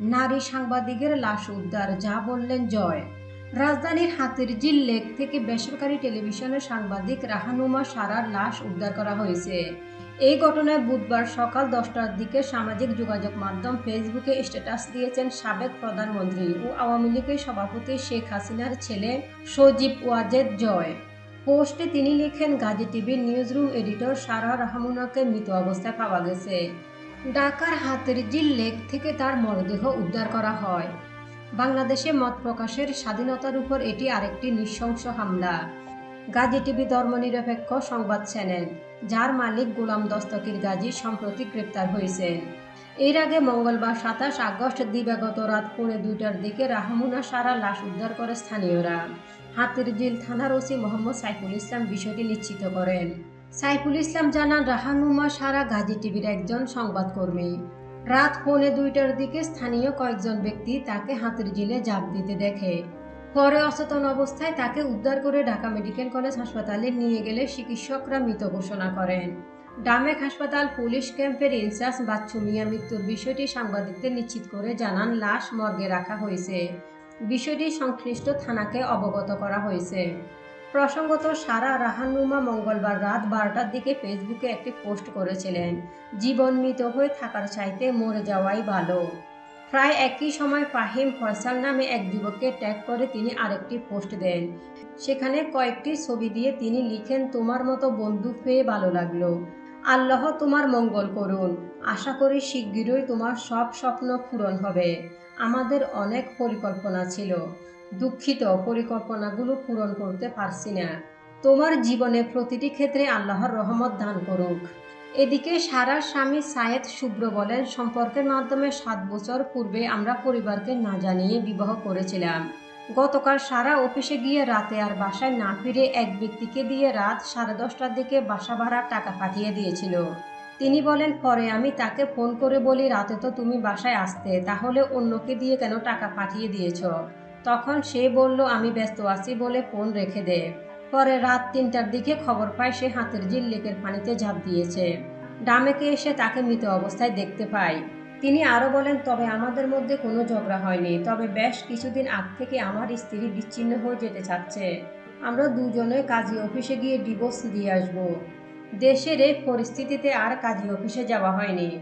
নারী সাংবাদিকের লাশ উদ্ধার, যা বললেন জয়। রাজধানীর হাতির জিল লেক থেকে বেসরকারি টেলিভিশনের সাংবাদিক রাহানুমা সারার লাশ উদ্ধার করা হয়েছে। এই ঘটনায় বুধবার সকাল দশটার দিকে সামাজিক যোগাযোগ মাধ্যম ফেসবুকে স্ট্যাটাস দিয়েছেন সাবেক প্রধানমন্ত্রী ও আওয়ামী লীগের সভাপতি শেখ হাসিনার ছেলে সজীব ওয়াজেদ জয়। পোস্টে তিনি লিখেন, গাজী টিভির নিউজ রুম এডিটর সারা রহমানকে মৃত অবস্থায় পাওয়া গেছে। ঢাকার জিল লেক থেকে তার মরদেহ উদ্ধার করা হয়। বাংলাদেশে মত প্রকাশের স্বাধীনতার উপর এটি আরেকটি নৃশংস হামলা। গাজী টিভি ধর্মনিরপেক্ষ সংবাদ চ্যানেল, যার মালিক গোলাম দস্তকির গাজী সম্প্রতি গ্রেপ্তার হয়েছেন। এর আগে মঙ্গলবার সাতাশ আগস্ট দিবাগত রাত পৌনে দুইটার দিকে রাহমুনা সারা লাশ উদ্ধার করে স্থানীয়রা। হাতির জিল থানার ওসি মোহাম্মদ সাইফুল ইসলাম বিষয়টি নিশ্চিত করেন। সাইফুল ইসলাম জানান, রাহানুমা সারা গাজী টিভির একজন সংবাদকর্মী। রাত পৌনে দুইটার দিকে স্থানীয় কয়েকজন ব্যক্তি তাকে হাতের জিলে জাপ দিতে দেখে। পরে অচেতন অবস্থায় তাকে উদ্ধার করে ঢাকা মেডিকেল কলেজ হাসপাতালে নিয়ে গেলে চিকিৎসকরা মৃত ঘোষণা করেন। ডামেক হাসপাতাল পুলিশ ক্যাম্পের ইনচার্জ বাচ্চু মিয়া মৃত্যুর বিষয়টি সাংবাদিকদের নিশ্চিত করে জানান, লাশ মর্গে রাখা হয়েছে। বিষয়টি সংশ্লিষ্ট থানাকে অবগত করা হয়েছে। প্রসঙ্গত, সারা রাহানুমা মঙ্গলবার রাত বারোটার দিকে ফেসবুকে একটি পোস্ট করেছিলেন, জীবন মৃত হয়ে থাকার চাইতে মরে যাওয়াই ভালো। প্রায় একই সময় ফাহিম ফয়সাল নামে এক যুবককে ট্যাগ করে তিনি আরেকটি পোস্ট দেন। সেখানে কয়েকটি ছবি দিয়ে তিনি লিখেন, তোমার মতো বন্ধু পেয়ে ভালো লাগল। আল্লাহ তোমার মঙ্গল করুন। আশা করি শিগগিরই তোমার সব স্বপ্ন পূরণ হবে। আমাদের অনেক পরিকল্পনা ছিল। দুঃখিত পরিকল্পনাগুলো পূরণ করতে পারছি না। তোমার জীবনে প্রতিটি ক্ষেত্রে আল্লাহর রহমত দান করুক। এদিকে সারার স্বামী সায়েদ শুভ্র বলেন, সম্পর্কের মাধ্যমে সাত বছর পূর্বে আমরা পরিবারকে না জানিয়ে বিবাহ করেছিলাম। গতকাল সারা অফিসে গিয়ে রাতে আর বাসায় না ফিরে এক ব্যক্তিকে দিয়ে রাত সাড়ে দশটার দিকে বাসা ভাড়ার টাকা পাঠিয়ে দিয়েছিল। তিনি বলেন, পরে আমি তাকে ফোন করে বলি, রাতে তো তুমি বাসায় আসতে, তাহলে অন্যকে দিয়ে কেন টাকা পাঠিয়ে দিয়েছ? তখন সে বলল, আমি ব্যস্ত আছি বলে ফোন রেখে দে। পরে রাত তিনটার দিকে খবর পায় সে হাতের জিল লেকের পানিতে ঝাঁপ দিয়েছে। ডামেকে এসে তাকে মৃত অবস্থায় দেখতে পাই তিনি আরও বলেন, তবে আমাদের মধ্যে কোনো ঝগড়া হয়নি। তবে বেশ কিছুদিন আগ থেকে আমার স্ত্রী বিচ্ছিন্ন হয়ে যেতে চাচ্ছে। আমরা দুজনে কাজী অফিসে গিয়ে ডিভোর্স দিয়ে আসব। দেশের এই পরিস্থিতিতে আর কাজী অফিসে যাওয়া হয়নি।